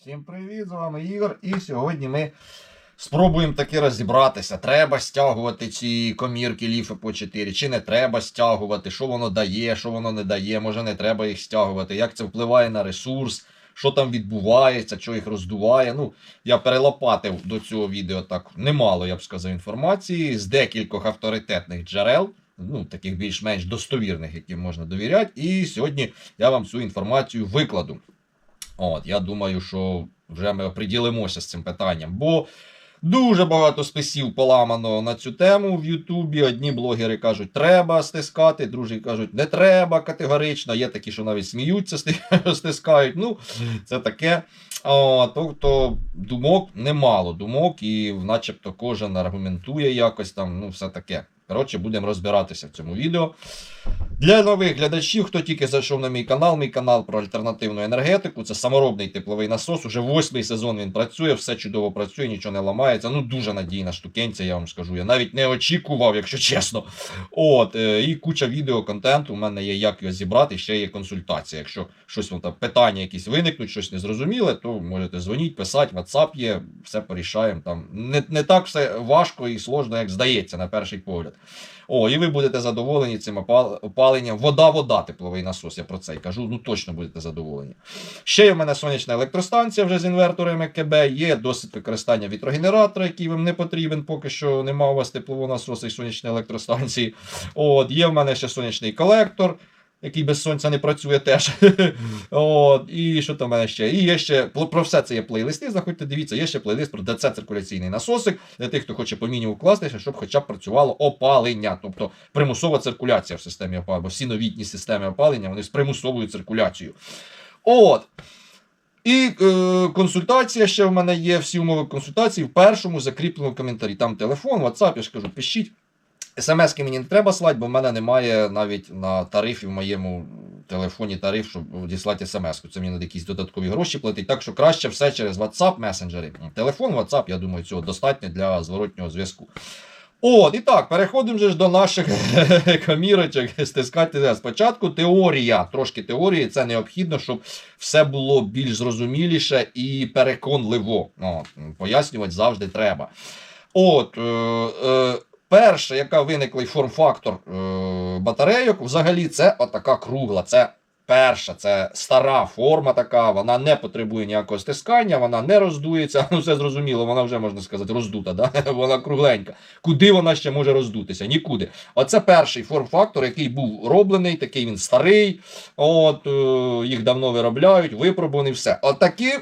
Всім привіт, з вами Ігор. І сьогодні ми спробуємо таки розібратися. Треба стягувати ці комірки ліфи по 4, чи не треба стягувати, що воно дає, що воно не дає, може не треба їх стягувати, як це впливає на ресурс, що там відбувається, що їх роздуває. Ну, я перелопатив до цього відео так немало, я б сказав, інформації з декількох авторитетних джерел. Ну, таких більш-менш достовірних, яким можна довіряти. І сьогодні я вам цю інформацію викладу. От, я думаю, що вже ми оприділимося з цим питанням. Бо дуже багато списів поламано на цю тему в Ютубі. Одні блогери кажуть, треба стискати, другі кажуть, не треба категорично. Є такі, що навіть сміються, стискають. Ну, це таке. Тобто думок немало думок, і начебто кожен аргументує якось там, ну, все таке. Коротше, будемо розбиратися в цьому відео. Для нових глядачів, хто тільки зайшов на мій канал, мій канал про альтернативну енергетику. Це саморобний тепловий насос. Уже восьмий сезон він працює, все чудово працює, нічого не ламається. Ну дуже надійна штукенця, я вам скажу. Я навіть не очікував, якщо чесно. От, е, і куча відео контенту. У мене є як його зібрати, ще є консультація. Якщо щось там питання якісь виникнуть, щось незрозуміле, то можете дзвоніть, писати, WhatsApp є, все порішаємо. Там не, не так все важко і сложно, як здається, на перший погляд. О, і ви будете задоволені цим опаленням. Вода-вода, тепловий насос, я про це й кажу. Ну точно будете задоволені. Ще є в мене сонячна електростанція вже з інверторами КБ. Є досить використання вітрогенератора, який вам не потрібен, поки що нема у вас теплового насосу і сонячної електростанції. От, є в мене ще сонячний колектор. Який без сонця не працює теж. От, і що там в мене ще? І є ще про все це є плейлисти. Заходьте, дивіться, є ще плейлист про ДЦ циркуляційний насосик для тих, хто хоче по мінімуму вкластися, щоб хоча б працювало опалення, тобто примусова циркуляція в системі опалення, бо всі новітні системи опалення вони з примусовою циркуляцією. От. І е, консультація ще в мене є. Всі умови консультації в першому закріпленому коментарі. Там телефон, WhatsApp, я ж кажу, пишіть. СМС-ки мені не треба слати, бо в мене немає навіть на тарифі в моєму телефоні тариф, щоб діслати смс-ку. Це мені треба якісь додаткові гроші платити. Так що краще все через WhatsApp месенджери. Телефон, WhatsApp, я думаю, цього достатньо для зворотнього зв'язку. От, і так, переходимо же ж до наших комірочок. Стискати спочатку теорія. Трошки теорії, це необхідно, щоб все було більш зрозуміліше і переконливо. От, пояснювати завжди треба. От, е, е, перше, яка виниклий форм-фактор е, батарейок, взагалі, це отака кругла. Це перша, це стара форма така, вона не потребує ніякого стискання, вона не роздується. Ну, все зрозуміло, вона вже можна сказати роздута, да? вона кругленька. Куди вона ще може роздутися? Нікуди. Оце перший форм-фактор, який був роблений, такий він старий. От, е, їх давно виробляють, випробуваний, все. Отакі.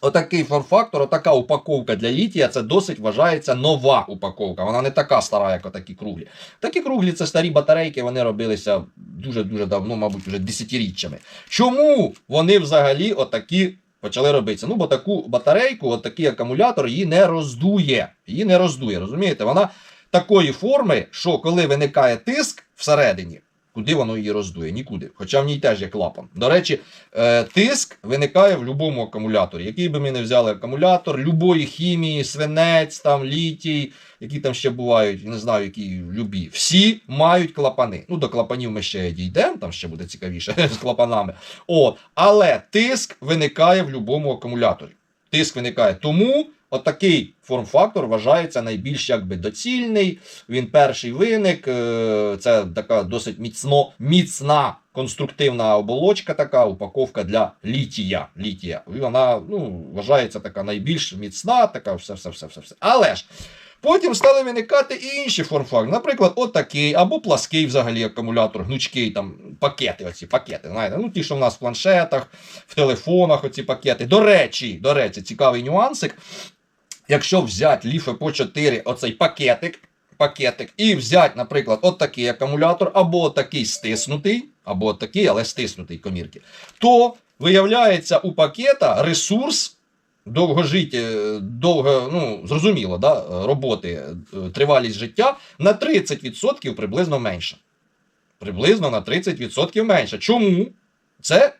Отакий форм-фактор, отака упаковка для літія, це досить вважається нова упаковка. Вона не така стара, як отакі круглі. Такі круглі це старі батарейки, вони робилися дуже-дуже давно, мабуть, вже десятиріччями. Чому вони взагалі отакі почали робитися? Ну, бо таку батарейку, отакий акумулятор її не роздує. Її не роздує, розумієте? Вона такої форми, що коли виникає тиск всередині, куди воно її роздує? Нікуди. Хоча в ній теж є клапан. До речі, е, тиск виникає в будь-якому акумуляторі. Який би ми не взяли акумулятор, любої хімії, свинець, там, літій, які там ще бувають, не знаю, які любі. Всі мають клапани. Ну, до клапанів ми ще дійдемо, там ще буде цікавіше з клапанами. От. Але тиск виникає в будь-якому акумуляторі. Тиск виникає тому. Отакий форм-фактор вважається найбільш якби доцільний. Він перший виник. е, Це така досить міцно, міцна конструктивна оболочка, така упаковка для літія. літія. І вона ну, вважається така найбільш міцна, така все, все, все, все, все. Але ж. Потім стали виникати і інші форм-фактори. Наприклад, отакий, або плаский взагалі акумулятор, гнучкий там пакети, оці пакети. Знаєте, ну ті, що в нас в планшетах, в телефонах, оці пакети. До речі, до речі, цікавий нюансик. Якщо взяти ліфе по 4, оцей пакетик, пакетик, і взяти, наприклад, отакий акумулятор, або отакий стиснутий, або отакий, але стиснутий комірки, то виявляється у пакета ресурс довгожиття, довго, ну, зрозуміло, да, роботи, е, тривалість життя на 30% приблизно менше. Приблизно на 30% менше. Чому? Це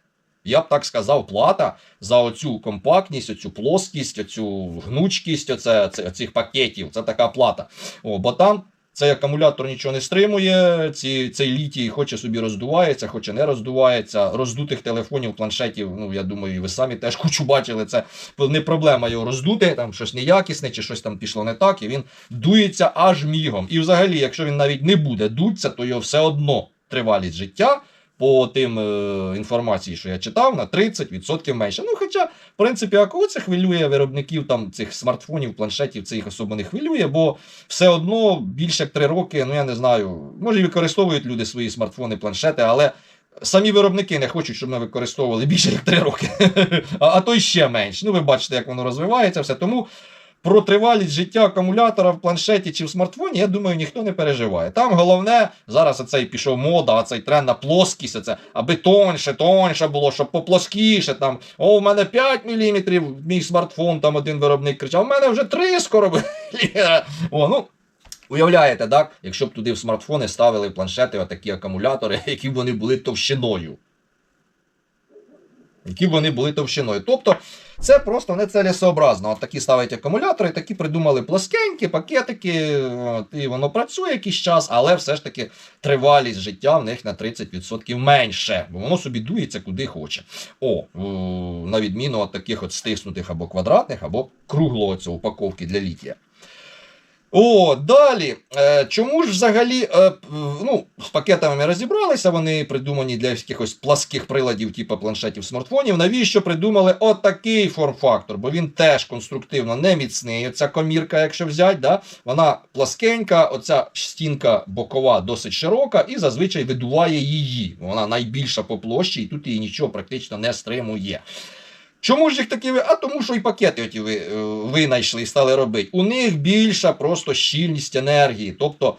я б так сказав, плата за оцю компактність, оцю плоскість, оцю гнучкість оце, оцих пакетів. Це така плата. О, бо там Цей акумулятор нічого не стримує, ці, цей літій хоче собі роздувається, хоче не роздувається. Роздутих телефонів, планшетів, ну я думаю, і ви самі теж кучу бачили. Це не проблема його роздути, там щось неякісне чи щось там пішло не так, і він дується аж мігом. І взагалі, якщо він навіть не буде дуться, то його все одно тривалість життя. По тим е, інформації, що я читав, на 30% менше. Ну, хоча, в принципі, а кого це хвилює виробників там цих смартфонів, планшетів, це їх особо не хвилює, бо все одно більше як 3 роки, ну я не знаю, може використовують люди свої смартфони, планшети, але самі виробники не хочуть, щоб ми використовували більше як 3 роки, а, а то й ще менше. Ну, ви бачите, як воно розвивається, все. Тому про тривалість життя акумулятора в планшеті чи в смартфоні, я думаю, ніхто не переживає. Там головне, зараз оцей пішов мода, а цей тренд на плоскість, оце, аби тоньше, тоньше було, щоб поплоскіше. Там, О, в мене 5 мм, мій смартфон, там один виробник кричав, у мене вже 3 скоро. О, ну, Уявляєте, так? Якщо б туди в смартфони ставили планшети отакі акумулятори, які б вони були товщиною. Які б вони були товщиною. Тобто, це просто не цілесообразно. От такі ставить акумулятори, такі придумали плоскенькі пакетики, от, і воно працює якийсь час, але все ж таки тривалість життя в них на 30% менше, бо воно собі дується куди хоче. О, на відміну від таких от стиснутих або квадратних, або круглого цього упаковки для літія. О, далі. Е, чому ж взагалі е, ну, з пакетами розібралися, вони придумані для якихось пласких приладів, типу планшетів, смартфонів. Навіщо придумали отакий форм-фактор? Бо він теж конструктивно не міцний. Оця комірка, якщо взяти, да? вона пласкенька, оця стінка бокова досить широка і зазвичай видуває її. Вона найбільша по площі, і тут її нічого практично не стримує. Чому ж їх такі ви? А тому, що і пакети оті ви е, винайшли і стали робити. У них більша просто щільність енергії. Тобто,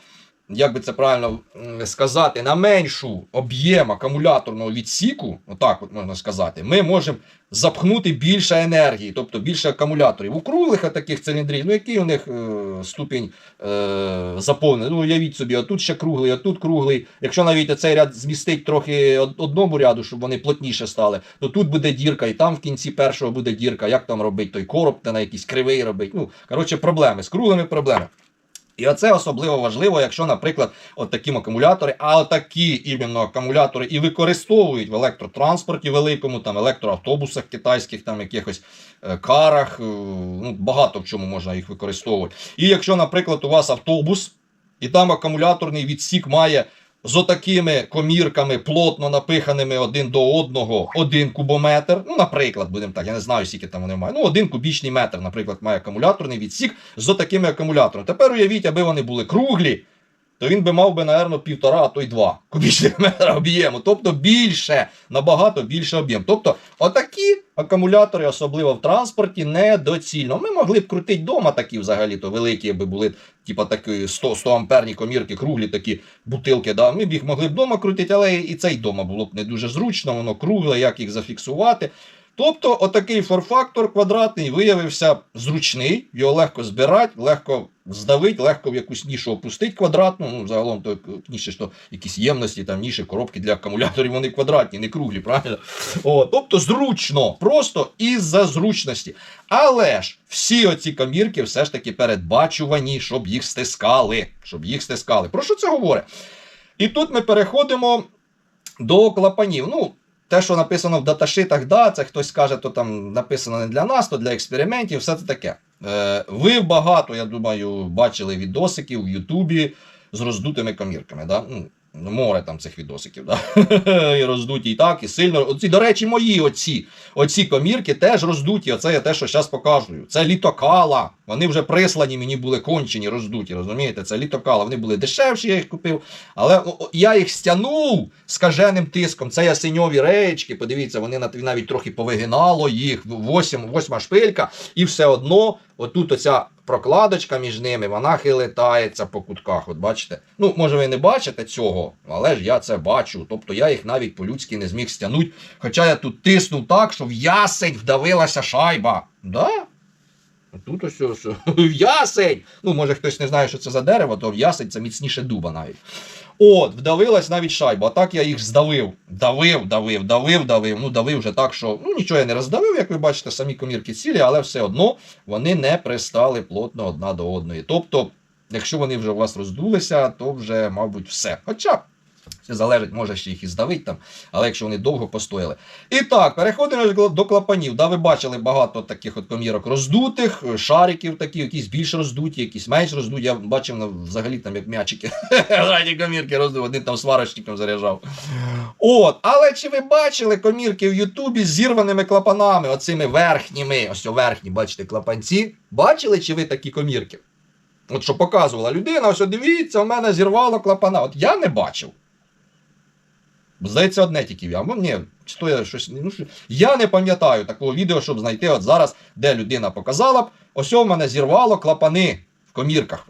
як би це правильно сказати, на меншу об'єм акумуляторного відсіку, отак от можна сказати, ми можемо запхнути більше енергії, тобто більше акумуляторів. У круглих таких циліндрів, ну який у них е, ступінь е, заповнений? Ну, уявіть собі, отут ще круглий, отут круглий. Якщо навіть цей ряд змістить трохи одному ряду, щоб вони плотніше стали, то тут буде дірка, і там в кінці першого буде дірка. Як там робити той короб, та на якийсь кривий робить. Ну, коротше, проблеми з круглими проблеми. І оце особливо важливо, якщо, наприклад, от такі акумулятори, а отакі іменно акумулятори і використовують в електротранспорті великому, там електроавтобусах китайських, там якихось е, карах, е, ну, багато в чому можна їх використовувати. І якщо, наприклад, у вас автобус, і там акумуляторний відсік має з отакими комірками, плотно напиханими один до одного, один кубометр. Ну, наприклад, будемо так, я не знаю, скільки там вони мають. Ну, один кубічний метр, наприклад, має акумуляторний відсік з отакими акумуляторами. Тепер уявіть, аби вони були круглі, то він би мав би, напевно, півтора, а то й два кубічних метра об'єму. Тобто більше, набагато більше об'єм. Тобто, отакі акумулятори, особливо в транспорті, недоцільно. Ми могли б крутити вдома такі взагалі, то великі, аби були, типа такі 100, 100 амперні комірки, круглі такі бутилки. Да? Ми б їх могли б вдома крутити, але і це й вдома було б не дуже зручно, воно кругле, як їх зафіксувати. Тобто, отакий форфактор квадратний виявився зручний, його легко збирати, легко здавити, легко в якусь нішу опустити квадратну. Ну, загалом то ніші, що якісь ємності, там ніші, коробки для акумуляторів, вони квадратні, не круглі, правильно? О, тобто зручно, просто із-за зручності. Але ж всі оці комірки все ж таки передбачувані, щоб їх стискали. Щоб їх стискали. Про що це говорить? І тут ми переходимо до клапанів. Ну, те, що написано в даташитах, да, це хтось скаже, то там написано не для нас, то для експериментів, все це таке. Е, ви багато, я думаю, бачили відосиків в Ютубі з роздутими комірками. Да? Ну, море там цих відосиків, да? і роздуті і так, і сильно. Оці, до речі, мої оці, оці комірки теж роздуті. Оце я те, що зараз покажу. Це літокала. Вони вже прислані, мені були кончені, роздуті. Розумієте? Це літокала. Вони були дешевші, я їх купив. Але ну, я їх стягнув скаженим тиском. Це ясеньові реєчки. Подивіться, вони нав- навіть трохи повигинало їх. Восьма шпилька, і все одно, отут оця прокладочка між ними, вона хилитається по кутках. От бачите? Ну, може, ви не бачите цього, але ж я це бачу. Тобто я їх навіть по-людськи не зміг стягнути. Хоча я тут тиснув так, що в ясень вдавилася шайба. Да? Тут ось ось в ясень. Ну, може хтось не знає, що це за дерево, то в ясень це міцніше дуба навіть. От, вдавилась навіть шайба. А так я їх здавив. Давив, давив, давив, давив. Ну, давив вже так, що ну нічого я не роздавив, як ви бачите, самі комірки цілі, але все одно вони не пристали плотно одна до одної. Тобто Якщо вони вже у вас роздулися, то вже, мабуть, все. Хоча. Це залежить, може ще їх і здавить там, але якщо вони довго постояли. І так, переходимо до клапанів. Да, ви бачили багато таких от комірок роздутих, шариків такі, якісь більш роздуті, якісь менш роздуті. Я бачив ну, взагалі там як м'ячики. Раді комірки роздув, один там сварочником заряджав. От, але чи ви бачили комірки в Ютубі з зірваними клапанами, оцими верхніми, ось о верхні, бачите, клапанці? Бачили чи ви такі комірки? От що показувала людина, ось дивіться, у мене зірвало клапана. От я не бачив. Здається, одне тільки я. Або ні, чи то я щось. Ну, що- я не пам'ятаю такого відео, щоб знайти от зараз, де людина показала б, ось у мене зірвало клапани в комірках.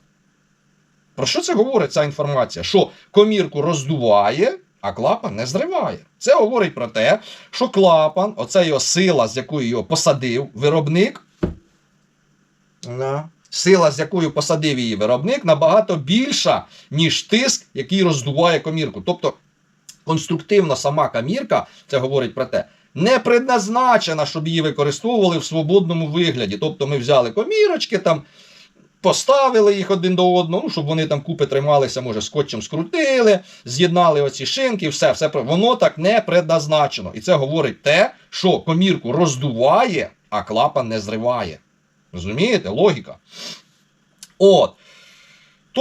Про що це говорить ця інформація? Що комірку роздуває, а клапан не зриває. Це говорить про те, що клапан, оце його сила, з якою його посадив виробник. Да. Сила, з якою посадив її виробник, набагато більша, ніж тиск, який роздуває комірку. Тобто конструктивно сама камірка, це говорить про те, не предназначена, щоб її використовували в свободному вигляді. Тобто ми взяли комірочки, там, поставили їх один до одного, ну, щоб вони там купи трималися, може, скотчем скрутили, з'єднали оці шинки, все, все. Воно так не предназначено. І це говорить те, що комірку роздуває, а клапан не зриває. Розумієте? Логіка. От.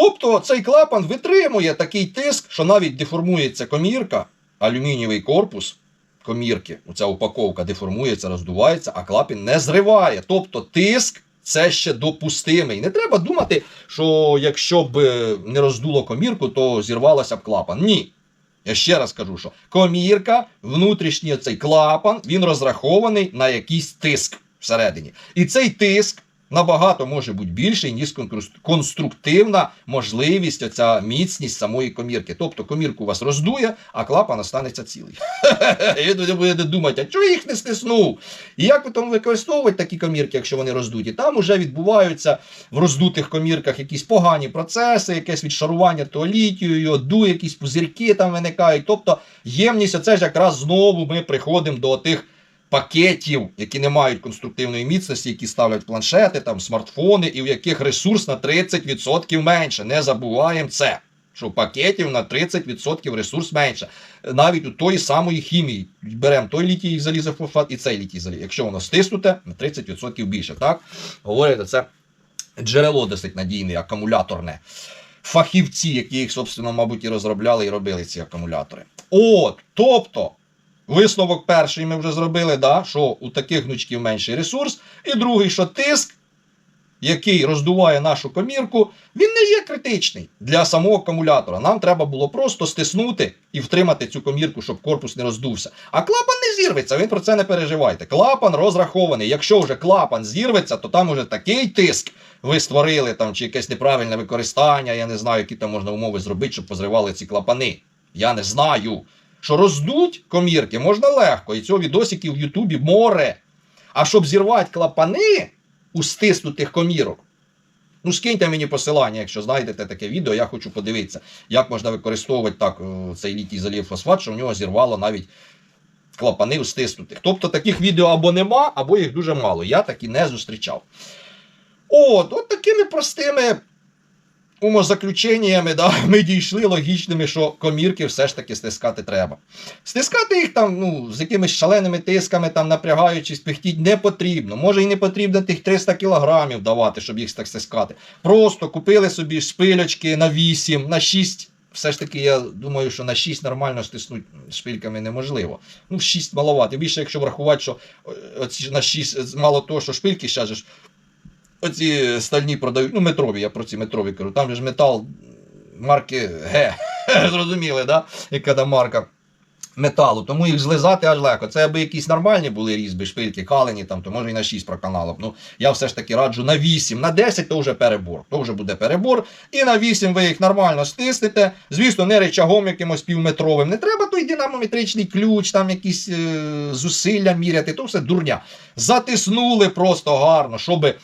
Тобто цей клапан витримує такий тиск, що навіть деформується комірка, алюмінієвий корпус комірки, оця упаковка деформується, роздувається, а клапан не зриває. Тобто тиск це ще допустимий. Не треба думати, що якщо б е, не роздуло комірку, то зірвалося б клапан. Ні. Я ще раз кажу, що комірка, внутрішній цей клапан, він розрахований на якийсь тиск всередині. І цей тиск набагато може бути більший, ніж конструктивна можливість, оця міцність самої комірки. Тобто комірку вас роздує, а клапан останеться цілий. І будете думати, а чого їх не стиснув? І як там використовувати такі комірки, якщо вони роздуті? Там вже відбуваються в роздутих комірках якісь погані процеси, якесь відшарування його дує, якісь пузирки там виникають. Тобто ємність, оце ж якраз знову ми приходимо до тих пакетів, які не мають конструктивної міцності, які ставлять планшети, там, смартфони, і в яких ресурс на 30% менше. Не забуваємо це. Що пакетів на 30% ресурс менше. Навіть у тої самої хімії. Беремо той літій залізофосфат і цей літій залізофосфат. Якщо воно стиснуте, на 30% більше. Так? Говорять, це джерело досить надійне, акумуляторне. Фахівці, які їх, собственно, мабуть, і розробляли і робили ці акумулятори. От, тобто, висновок перший ми вже зробили, да, що у таких гнучків менший ресурс. І другий, що тиск, який роздуває нашу комірку, він не є критичний для самого акумулятора. Нам треба було просто стиснути і втримати цю комірку, щоб корпус не роздувся. А клапан не зірветься, ви про це не переживайте. Клапан розрахований. Якщо вже клапан зірветься, то там уже такий тиск ви створили там, чи якесь неправильне використання. Я не знаю, які там можна умови зробити, щоб позривали ці клапани. Я не знаю. Що роздуть комірки можна легко, і цього відосиків в Ютубі море. А щоб зірвати клапани у стиснутих комірок, ну скиньте мені посилання, якщо знайдете таке відео, я хочу подивитися, як можна використовувати так е, цей літій залів фосфат, що в нього зірвало навіть клапани у стиснутих. Тобто таких відео або нема, або їх дуже мало. Я такі не зустрічав. От, от такими простими умозаключеннями да, ми дійшли логічними, що комірки все ж таки стискати треба. Стискати їх там ну, з якимись шаленими тисками, там, напрягаючись, пихтіть не потрібно. Може і не потрібно тих 300 кілограмів давати, щоб їх так стискати. Просто купили собі шпилечки на 8, на 6. Все ж таки, я думаю, що на 6 нормально стиснути шпильками неможливо. Ну, 6 маловато. Більше, якщо врахувати, що е, на 6, мало того, що шпильки ще ж оці стальні продають, ну метрові, я про ці метрові кажу. Там ж метал марки Г. Зрозуміли, да? яка там марка металу. Тому їх злизати аж легко. Це аби якісь нормальні були різьби, шпильки, калені, там, то може і на 6 проканало б. Ну, я все ж таки раджу на 8, на 10 то вже перебор. То вже буде перебор. І на 8 ви їх нормально стиснете. Звісно, не речагом якимось півметровим. Не треба той динамометричний ключ, там якісь е, зусилля міряти, то все дурня. Затиснули просто гарно, щоб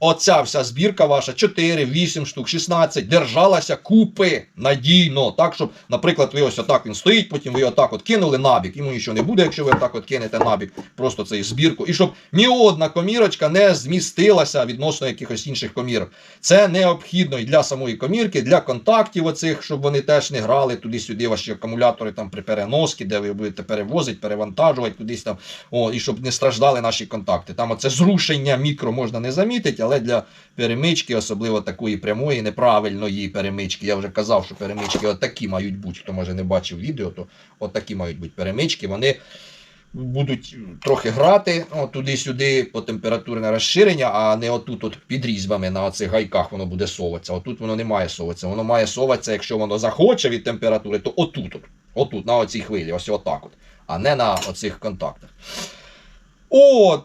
оця вся збірка ваша 4, 8 штук, 16 держалася купи надійно. Так, щоб, наприклад, ви ось отак він стоїть, потім ви отак от кинули набік. Йому нічого не буде, якщо ви отак от кинете набік, просто цей збірку. І щоб ні одна комірочка не змістилася відносно якихось інших комірок. Це необхідно і для самої комірки, для контактів оцих, щоб вони теж не грали туди-сюди ваші акумулятори там при переносці, де ви будете перевозити, перевантажувати кудись там. О, і щоб не страждали наші контакти. Там оце зрушення мікро можна не замітити, але для перемички, особливо такої прямої, неправильної перемички. Я вже казав, що перемички отакі мають бути. Хто може не бачив відео, то отакі мають бути перемички. Вони будуть трохи грати туди-сюди по температурне розширення, а не отут от під різьбами на оцих гайках воно буде соватися. Отут воно не має соватися. Воно має соватися, якщо воно захоче від температури, то отут, от, отут, на оцій хвилі, ось отак от, а не на оцих контактах. От.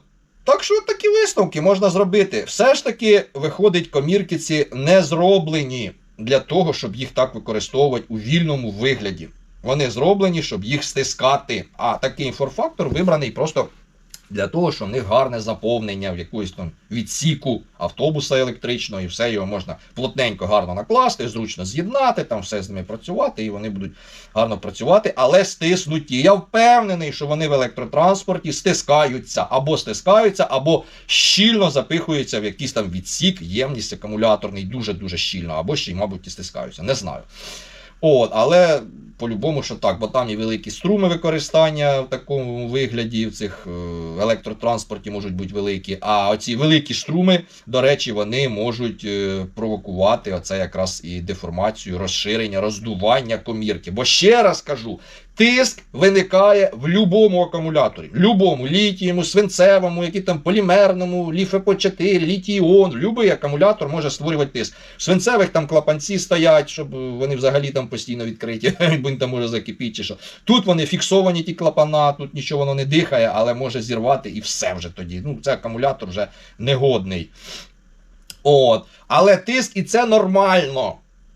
Так що такі висновки можна зробити. Все ж таки, виходить, комірки ці не зроблені для того, щоб їх так використовувати у вільному вигляді. Вони зроблені, щоб їх стискати. А такий форфактор вибраний просто для того, що в них гарне заповнення в якоїсь там відсіку автобуса електричного, і все його можна плотненько гарно накласти, зручно з'єднати, там все з ними працювати, і вони будуть гарно працювати, але стиснуті. Я впевнений, що вони в електротранспорті стискаються або стискаються, або щільно запихуються в якийсь там відсік, ємність акумуляторний, дуже-дуже щільно, або ще й, мабуть, і стискаються. Не знаю. От, але по-любому, що так, бо там і великі струми використання в такому вигляді в цих е, електротранспорті можуть бути великі. А оці великі струми, до речі, вони можуть е, провокувати оце якраз і деформацію, розширення, роздування комірки. Бо ще раз кажу. Тиск виникає в будь-якому акумуляторі. В будь-якому літієму, свинцевому, які там полімерному, ліфепо 4 літій-іон. Будь-який акумулятор може створювати тиск. В свинцевих там клапанці стоять, щоб вони взагалі там постійно відкриті, він там може закипіти чи що. Тут вони фіксовані, ті клапана, тут нічого воно не дихає, але може зірвати і все вже тоді. Ну, це акумулятор вже негодний. От. Але тиск і це нормально.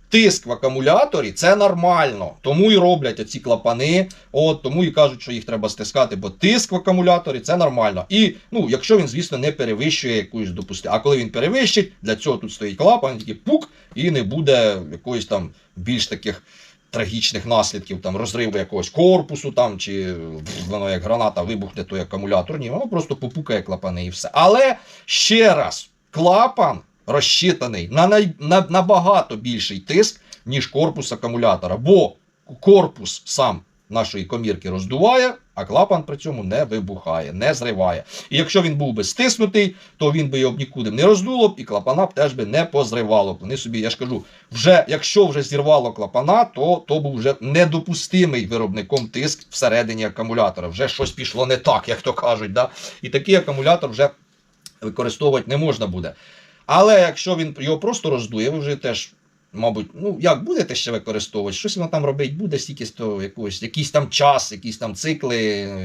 Тиск в акумуляторі це нормально. Тому і роблять оці клапани. От тому і кажуть, що їх треба стискати, бо тиск в акумуляторі це нормально. І ну, якщо він, звісно, не перевищує якусь допусти. А коли він перевищить, для цього тут стоїть клапан, тільки пук, і не буде якоїсь там більш таких. Трагічних наслідків, там розриву якогось корпусу, там, чи воно як граната вибухне той акумулятор. Ні, воно просто попукає клапани і все. Але ще раз, клапан розчитаний на, най, на більший тиск, ніж корпус акумулятора. Бо корпус сам нашої комірки роздуває, а клапан при цьому не вибухає, не зриває. І якщо він був би стиснутий, то він би його б нікуди не роздуло б, і клапана б теж би не позривало. Вони собі, я ж кажу, вже якщо вже зірвало клапана, то то був вже недопустимий виробником тиск всередині акумулятора. Вже щось пішло не так, як то кажуть. Да? І такий акумулятор вже використовувати не можна буде. Але якщо він його просто роздує, ви вже теж, мабуть, ну як будете ще використовувати, щось воно там робить буде, стільки того якогось, якийсь там час, якісь там цикли,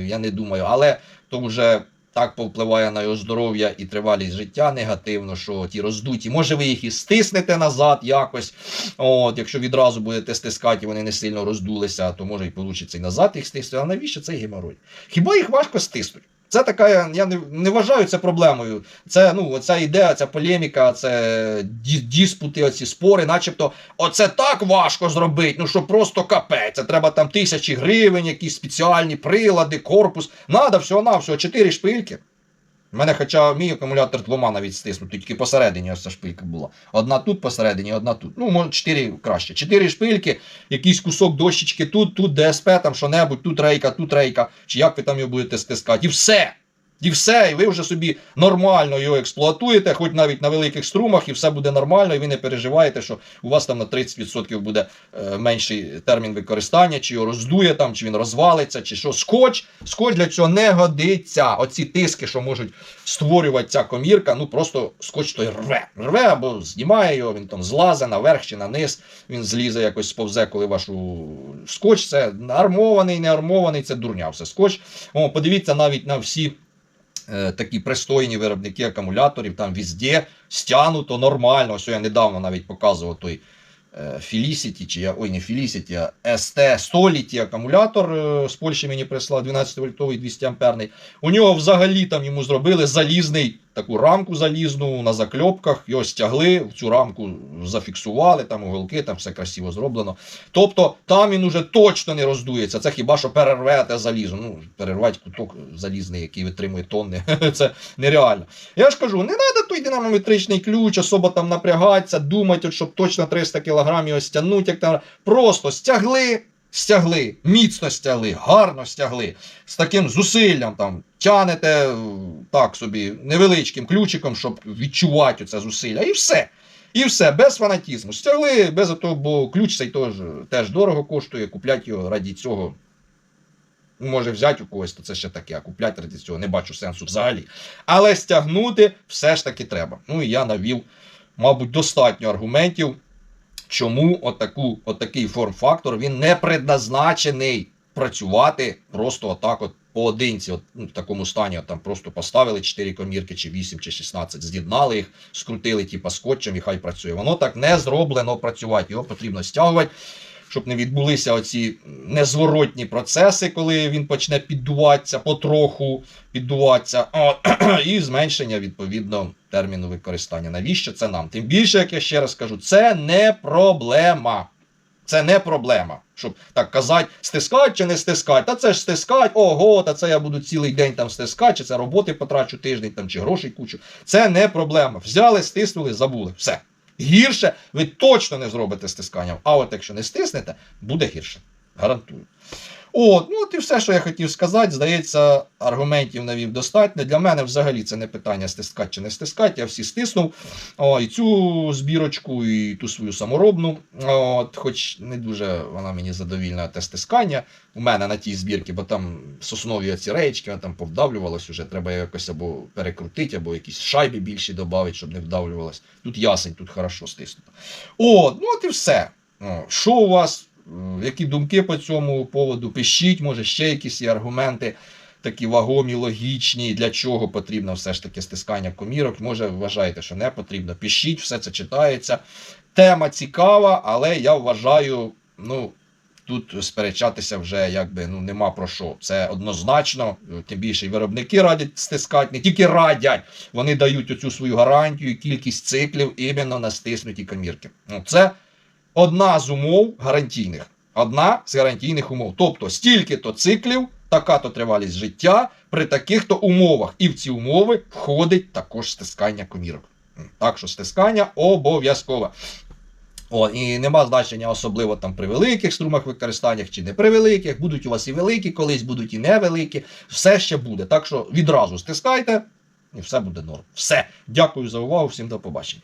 я не думаю, але то вже. Так повпливає на його здоров'я і тривалість життя негативно, що ті роздуті, може ви їх і стиснете назад якось. От, Якщо відразу будете стискати, і вони не сильно роздулися, то може і вийде і назад їх стиснути. А навіщо цей геморой? Хіба їх важко стиснути? Це така, я не, не вважаю це проблемою. Це ну, ця ідея, ця полеміка, це диспути, оці спори, начебто, оце так важко зробити, ну що просто капець. Це треба там тисячі гривень, якісь спеціальні прилади, корпус. Надо всього-навсього, чотири шпильки. У мене, хоча мій акумулятор двома навіть стиснутий, тільки посередині ось ця шпилька була. Одна тут посередині, одна тут. Ну, може, чотири краще. Чотири шпильки, якийсь кусок дощечки тут, тут ДСП, там що-небудь, тут рейка, тут рейка, чи як ви там його будете стискати. І все. І все, і ви вже собі нормально його експлуатуєте, хоч навіть на великих струмах, і все буде нормально, і ви не переживаєте, що у вас там на 30% буде е, менший термін використання, чи його роздує там, чи він розвалиться, чи що. Скотч, скотч для цього не годиться. Оці тиски, що можуть створювати ця комірка, ну просто скотч той рве. Рве або знімає його, він там злазе наверх чи на низ, він злізе якось сповзе, коли вашу скотч це армований, не армований, це дурня все. Скотч. О, подивіться навіть на всі. Е, такі пристойні виробники акумуляторів, там везде стягнуто нормально. Ось я недавно навіть показував той е, Felicity, чи я, ой, не Felicity, а ST Solity акумулятор е, з Польщі мені прислав 12 вольтовий 200 амперний. У нього взагалі там йому зробили залізний таку рамку залізну на закльопках, його стягли, в цю рамку зафіксували, там уголки, там все красиво зроблено. Тобто там він уже точно не роздується. Це хіба що перервете залізо. Ну, перервати куток залізний, який витримує тонни. Це нереально. Я ж кажу, не треба той динамометричний ключ, особо там напрягатися, думати, щоб точно 300 кг його стягнути. Як там. Просто стягли, стягли, міцно стягли, гарно стягли, з таким зусиллям там тянете е, так собі невеличким ключиком, щоб відчувати це зусилля. І все. І все, без фанатізму. Стягли, без того, бо ключ цей теж, теж дорого коштує, купляти його раді цього. Може взяти у когось, то це ще таке, а купляти раді цього не бачу сенсу взагалі. Але стягнути все ж таки треба. Ну і я навів, мабуть, достатньо аргументів, чому отаку, отакий форм-фактор він не предназначений працювати просто отак от поодинці, от, ну, в такому стані, от, там просто поставили 4 комірки, чи 8, чи 16, з'єднали їх, скрутили типа скотчем і хай працює. Воно так не зроблено працювати. Його потрібно стягувати, щоб не відбулися оці незворотні процеси, коли він почне піддуватися потроху, піддуватися, і зменшення відповідно терміну використання. Навіщо це нам? Тим більше, як я ще раз кажу, це не проблема. Це не проблема. Щоб так казати, стискать чи не стискать. Та це ж стискать, ого, та це я буду цілий день там стискати, чи це роботи потрачу тиждень там, чи грошей кучу. Це не проблема. Взяли, стиснули, забули. Все. Гірше ви точно не зробите стисканням. А от якщо не стиснете, буде гірше. Гарантую. От, ну от і все, що я хотів сказати. Здається, аргументів навів достатньо. Для мене взагалі це не питання стискати чи не стискати. Я всі стиснув. О, і цю збірочку, і ту свою саморобну. От, хоч не дуже вона мені задовільна те стискання у мене на тій збірці, бо там соснові ці реєчки, там повдавлювалось уже. Треба якось або перекрутити, або якісь шайби більші додати, щоб не вдавлювалось. Тут ясень, тут хорошо стиснуто. От, ну от і все. Що у вас? М, Які думки по цьому поводу? Пишіть, може, ще якісь є аргументи такі вагомі, логічні, для чого потрібно все ж таки стискання комірок. Може, вважаєте, що не потрібно. Пишіть, все це читається. Тема цікава, але я вважаю, ну. Тут сперечатися вже якби ну нема про що. Це однозначно. Тим більше виробники радять стискати, не тільки радять, вони дають оцю свою гарантію, кількість циклів іменно на стиснуті комірки. Ну, Це одна з умов гарантійних. Одна з гарантійних умов. Тобто стільки-то циклів, така-то тривалість життя при таких-то умовах. І в ці умови входить також стискання комірок. Так що стискання обов'язкове. О, і нема значення особливо там при великих струмах використаннях чи не при великих. Будуть у вас і великі, колись будуть і невеликі. Все ще буде. Так що відразу стискайте, і все буде норм. Все. Дякую за увагу, всім до побачення.